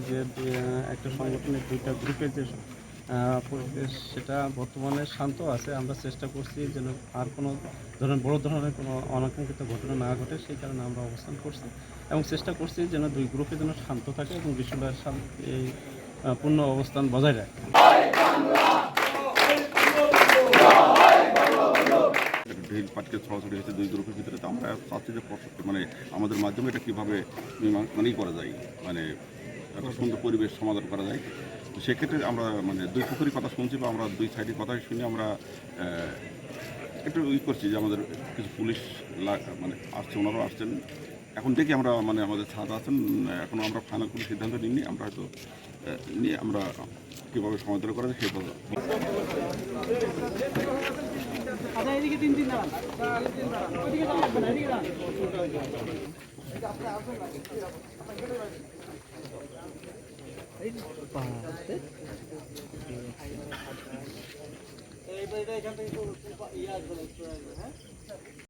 যে আহ, একটা সংগঠনের দুইটা গ্রুপের যে আহ, পরিবেশ সেটা বর্তমানে শান্ত আছে। আমরা চেষ্টা করছি যেন আর কোনো ধরনের, বড় ধরনের কোনো অনাকাঙ্ক্ষিত ঘটনা না ঘটে, সেই কারণে আমরা অবস্থান করছি। এবং চেষ্টা করছি যেন দুই গ্রুপে যেন শান্ত থাকে এবং শান্তি এই পূর্ণ অবস্থান বজায় রাখে। পাটকে ছড়াছড়ি হয়েছে দুই গ্রুপের ভিতরে। তো আমরা চাচ্ছি যে মানে আমাদের মাধ্যমে এটা কীভাবে মানেই করা যায়। মানে একটা সুন্দর পরিবেশ সমাধান করা যায়। তো সেক্ষেত্রে আমরা মানে দুই পুকুরি কথা শুনছি বা আমরা দুই সাইডের কথা শুনে আমরা একটু ই করছি যে আমাদের কিছু পুলিশ মানে আসছে, ওনারাও আসছেন। এখন দেখি আমরা মানে আমাদের ছাত্র আছেন এখনও আমরা ফাইনাল কোনো সিদ্ধান্ত নিইনি, আমরা হয়তো নিয়ে আমরা কীভাবে সমাধান করা যায় সেভাবে পাহাড়